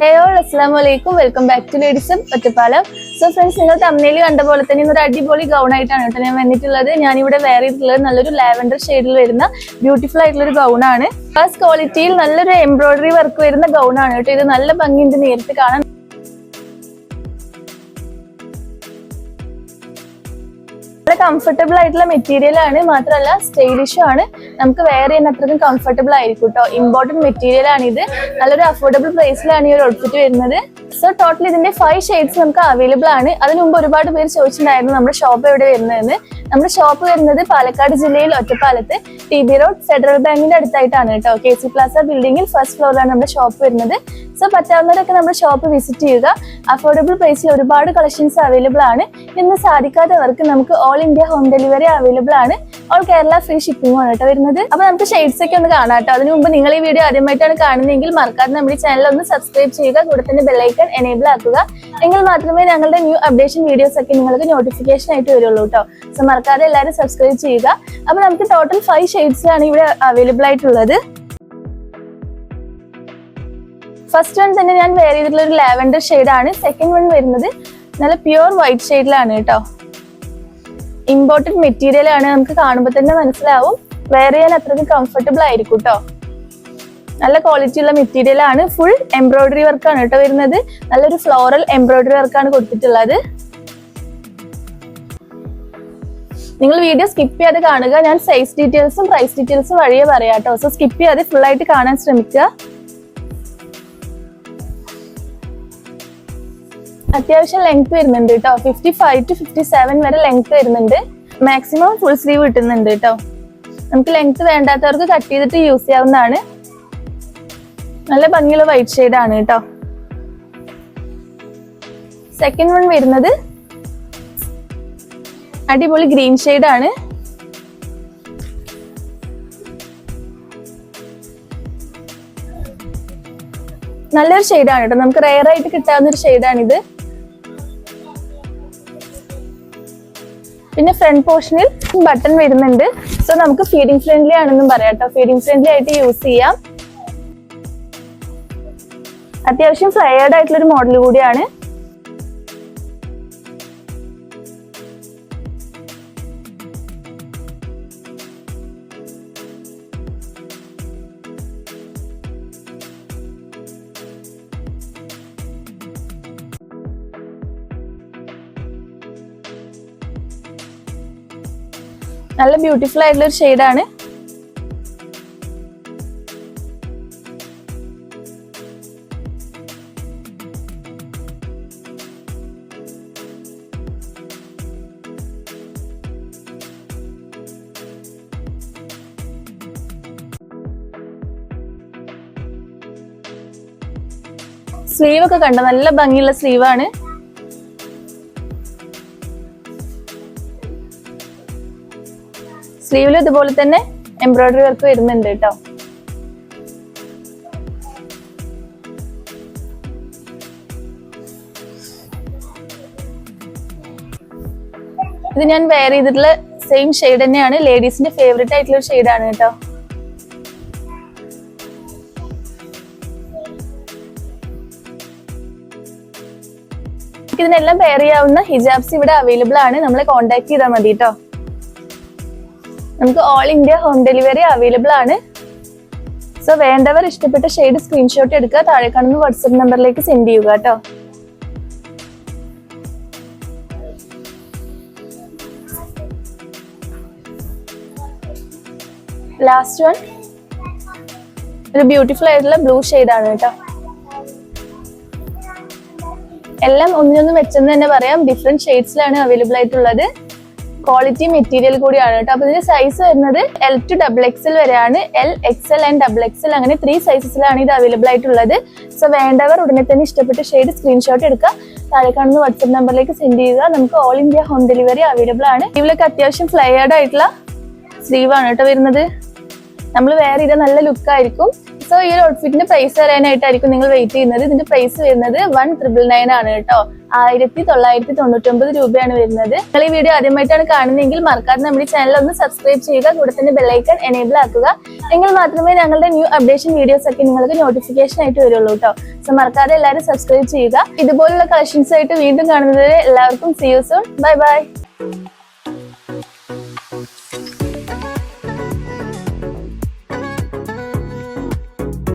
Hello welcome back to ലേഡീസും Ottapalam so friends നിങ്ങൾ തമ്മിൽ കണ്ട പോലെ തന്നെ ഇന്നൊരു അടിപൊളി ഗൗൺ ആയിട്ടാണ് കേട്ടോ ഞാൻ വന്നിട്ടുള്ളത്. ഞാനിവിടെ വെയർ ചെയ്തിട്ടുള്ളത് നല്ലൊരു ലാവൻഡർ ഷെയ്ഡിൽ വരുന്ന ബ്യൂട്ടിഫുൾ ആയിട്ടുള്ള ഒരു ഗൗൺ ആണ് ഫസ്റ്റ് ക്വാളിറ്റിയിൽ നല്ലൊരു എംബ്രോയിഡറി വർക്ക് വരുന്ന ഗൗൺ ആണ് കേട്ടോ. ഇത് നല്ല ഭംഗിയുണ്ട് നേരിട്ട് കാണാൻ. കംഫർട്ടബിൾ ആയിട്ടുള്ള മെറ്റീരിയൽ ആണ്. മാത്രമല്ല സ്റ്റൈലിഷും ആണ്. നമുക്ക് വേറെ ചെയ്യുന്ന അത്രയും കംഫർട്ടബിൾ ആയിരിക്കും കേട്ടോ ഇമ്പോർട്ടന്റ് മെറ്റീരിയൽ ആണ് ഇത്. നല്ലൊരു അഫോർഡബിൾ പ്രൈസിലാണ് ഈ ഒരു ഔട്ട്ഫിറ്റ് വരുന്നത്. സോ ടോട്ടൽ ഇതിന്റെ ഫൈവ് ഷെയ്ഡ്സ് നമുക്ക് അവൈലബിൾ ആണ്. അതിന് മുമ്പ് ഒരുപാട് പേര് ചോദിച്ചിട്ടുണ്ടായിരുന്നു നമ്മുടെ ഷോപ്പ് എവിടെ വരുന്നതെന്ന്. നമ്മുടെ ഷോപ്പ് വരുന്നത് പാലക്കാട് ജില്ലയിൽ ഒറ്റപ്പാലത്ത്. ടി ബി റോഡ് ഫെഡറൽ ബാങ്കിന്റെ അടുത്തായിട്ടാണ് കേട്ടോ കെ സി പ്ലാസ ബിൽഡിംഗിൽ ഫസ്റ്റ് ഫ്ലോറിലാണ് നമ്മുടെ ഷോപ്പ് വരുന്നത്. സോ പറ്റാവുന്നവരൊക്കെ നമ്മുടെ ഷോപ്പ് വിസിറ്റ് ചെയ്യുക. അഫോർഡബിൾ പ്രൈസിൽ ഒരുപാട് കളക്ഷൻസ് അവൈലബിൾ ആണ്. ഇന്ന് സാധിക്കാത്തവർക്ക് നമുക്ക് all India home delivery available ആണ്. ഓൾ കേരള ഫ്രീ ഷിപ്പിംഗ് ആണ് കേട്ടോ വരുന്നത്. അപ്പൊ നമുക്ക് ഷെയ്ഡ്സ് ഒക്കെ ഒന്ന് കാണാം കേട്ടോ. അതിനു മുമ്പ് നിങ്ങൾ ഈ വീഡിയോ ആദ്യമായിട്ടാണ് കാണുന്നതെങ്കിൽ മറക്കാതെ നമ്മുടെ ചാനൽ ഒന്ന് സബ്സ്ക്രൈബ് ചെയ്യുക. കൂടെ തന്നെ ബെല്ലൈക്കൺ എനേബിൾ ആക്കുക. എങ്കിൽ മാത്രമേ ഞങ്ങളുടെ ന്യൂ അപ്ഡേഷൻ വീഡിയോസ് ഒക്കെ നിങ്ങൾക്ക് നോട്ടിഫിക്കേഷൻ ആയിട്ട് വരുള്ളൂ കേട്ടോ. സോ മറക്കാതെ എല്ലാവരും സബ്സ്ക്രൈബ് ചെയ്യുക. അപ്പൊ നമുക്ക് ടോട്ടൽ ഫൈവ് ആണ് ഇവിടെ അവൈലബിൾ ആയിട്ടുള്ളത്. ഫസ്റ്റ് വൺ തന്നെ ഞാൻ വെയർ ചെയ്തിട്ടുള്ള ഒരു ലാവൻഡർ ആണ്. സെക്കൻഡ് വൺ വരുന്നത് നല്ല പ്യുവർ വൈറ്റ് ഷെയ്ഡിലാണ് കേട്ടോ. ഇമ്പോർട്ടന്റ് മെറ്റീരിയൽ ആണ് നമുക്ക് കാണുമ്പോൾ തന്നെ മനസ്സിലാവും. വെയർ ചെയ്യാൻ അത്രയ്ക്ക് കംഫർട്ടബിൾ ആയിരിക്കും കേട്ടോ നല്ല ക്വാളിറ്റി ഉള്ള മെറ്റീരിയൽ ആണ്. ഫുൾ എംബ്രോയിഡറി വർക്കാണ് കേട്ടോ വരുന്നത്. നല്ലൊരു ഫ്ലോറൽ എംബ്രോയിഡറി വർക്കാണ് കൊടുത്തിട്ടുള്ളത്. നിങ്ങൾ വീഡിയോ സ്കിപ്പ് ചെയ്യാതെ കാണുക. ഞാൻ സൈസ് ഡീറ്റെയിൽസും പ്രൈസ് ഡീറ്റെയിൽസും വഴിയേ പറയാം കേട്ടോ സോ സ്കിപ്പ് ചെയ്യാതെ ഫുൾ ആയിട്ട് കാണാൻ ശ്രമിക്കുക. അത്യാവശ്യം ലെങ്ത് വരുന്നുണ്ട് കേട്ടോ fifty five to fifty seven വരെ ലെങ്ത് വരുന്നുണ്ട്. മാക്സിമം ഫുൾ സ്ലീവ് കിട്ടുന്നുണ്ട് കേട്ടോ നമുക്ക് ലെങ്ത് വേണ്ടാത്തവർക്ക് കട്ട് ചെയ്തിട്ട് യൂസ് ചെയ്യാവുന്നതാണ്. നല്ല ഭംഗിയുള്ള വൈറ്റ് ഷെയ്ഡ് ആണ് കേട്ടോ സെക്കൻഡ് വൺ വരുന്നത് അടിപൊളി ഗ്രീൻ ഷെയ്ഡ് ആണ്. നല്ലൊരു ഷെയ്ഡാണ് കേട്ടോ നമുക്ക് റെയർ ആയിട്ട് കിട്ടാവുന്ന ഒരു ഷെയ്ഡാണ് പിന്നെ ഫ്രണ്ട് പോർഷനിൽ ബട്ടൺ വരുന്നുണ്ട്. സോ നമുക്ക് ഫീഡിംഗ് ഫ്രണ്ട്ലി ആണെന്നും പറയാം കേട്ടോ ഫീഡിംഗ് ഫ്രണ്ട്ലി ആയിട്ട് യൂസ് ചെയ്യാം. അത്യാവശ്യം ഫ്ലയേർഡ് ആയിട്ടുള്ള ഒരു മോഡൽ കൂടിയാണ്. നല്ല ബ്യൂട്ടിഫുൾ ആയിട്ടുള്ള ഒരു ഷെയ്ഡാണ് സ്ലീവ് ഒക്കെ കണ്ട? നല്ല ഭംഗിയുള്ള സ്ലീവാണ് സ്ലീവിൽ ഇതുപോലെ തന്നെ എംബ്രോയിഡറി വർക്ക് വരുന്നുണ്ട് കേട്ടോ ഇത് ഞാൻ വെയർ ചെയ്തിട്ടുള്ള സെയിം ഷെയ്ഡ് തന്നെയാണ്. ലേഡീസിന്റെ ഫേവറേറ്റ് ആയിട്ടുള്ള ഒരു ആണ് കേട്ടോ ഇതിനെല്ലാം വെയർ ചെയ്യാവുന്ന ഹിജാബ്സ് ഇവിടെ അവൈലബിൾ ആണ്. നമ്മളെ കോൺടാക്ട് ചെയ്താൽ മതി കേട്ടോ നമുക്ക് all India home delivery available ആണ്. സോ വേണ്ടവർ ഇഷ്ടപ്പെട്ട ഷെയ്ഡ് സ്ക്രീൻഷോട്ട് എടുക്കുക. താഴെ കാണുന്ന വാട്സപ്പ് നമ്പറിലേക്ക് സെൻഡ് ചെയ്യുക കേട്ടോ. ലാസ്റ്റ് വൺ ഒരു ബ്യൂട്ടിഫുൾ ആയിട്ടുള്ള ബ്ലൂ ആണ് കേട്ടോ. എല്ലാം ഒന്നിനൊന്നും വെച്ചെന്ന് തന്നെ പറയാം. ഡിഫറെന്റ് ഷെയ്ഡ്സിലാണ് അവൈലബിൾ ആയിട്ടുള്ളത്. ക്വാളിറ്റി മെറ്റീരിയൽ കൂടിയാണ് കേട്ടോ. അപ്പൊ ഇതിന്റെ സൈസ് വരുന്നത് എൽ ടു ഡബിൾ എക്സൽ വരെയാണ്. L XL and double XL അങ്ങനെ ത്രീ സൈസസിലാണ് ഇത് അവൈലബിൾ ആയിട്ടുള്ളത്. സോ വേണ്ടവർ ഉടനെ തന്നെ ഇഷ്ടപ്പെട്ട ഷെയ്ഡ് സ്ക്രീൻഷോട്ട് എടുക്കുക. താഴെ കാണുന്ന വാട്സ്ആപ്പ് നമ്പറിലേക്ക് സെൻഡ് ചെയ്യുക. നമുക്ക് all India home delivery available ആണ്. ഇതിലൊക്കെ അത്യാവശ്യം ഫ്ലയേർഡ് ആയിട്ടുള്ള സ്ലീവ് ആണ് കേട്ടോ വരുന്നത്. നമ്മൾ വേറെ ഇത് നല്ല ലുക്ക് ആയിരിക്കും. സോ ഈ ഒരു ഔട്ട്ഫിറ്റിന് പ്രൈസ് തരാനായിട്ടായിരിക്കും നിങ്ങൾ വെയിറ്റ് ചെയ്യുന്നത്. ഇതിന്റെ പ്രൈസ് വരുന്നത് വൺ ട്രിപ്പിൾ നയൻ ആണ് കേട്ടോ. ആയിരത്തി തൊള്ളായിരത്തി തൊണ്ണൂറ്റി ഒമ്പത് രൂപയാണ് വരുന്നത്. നിങ്ങൾ ഈ വീഡിയോ ആദ്യമായിട്ടാണ് കാണുന്നതെങ്കിൽ മറക്കാതെ നമ്മുടെ ചാനൽ ഒന്ന് സബ്സ്ക്രൈബ് ചെയ്യുക കൂടെ തന്നെ ബെല്ലൈക്കൺ എനേബിൾ ആക്കുക. എങ്കിൽ മാത്രമേ ഞങ്ങളുടെ ന്യൂ അപ്ഡേഷൻ വീഡിയോസ് ഒക്കെ നിങ്ങൾക്ക് നോട്ടിഫിക്കേഷൻ ആയിട്ട് വരുള്ളൂ കേട്ടോ. സോ മറക്കാതെ എല്ലാവരും സബ്സ്ക്രൈബ് ചെയ്യുക. ഇതുപോലുള്ള കളക്ഷൻസ് ആയിട്ട് വീണ്ടും കാണുന്നത് എല്ലാവർക്കും see you soon bye bye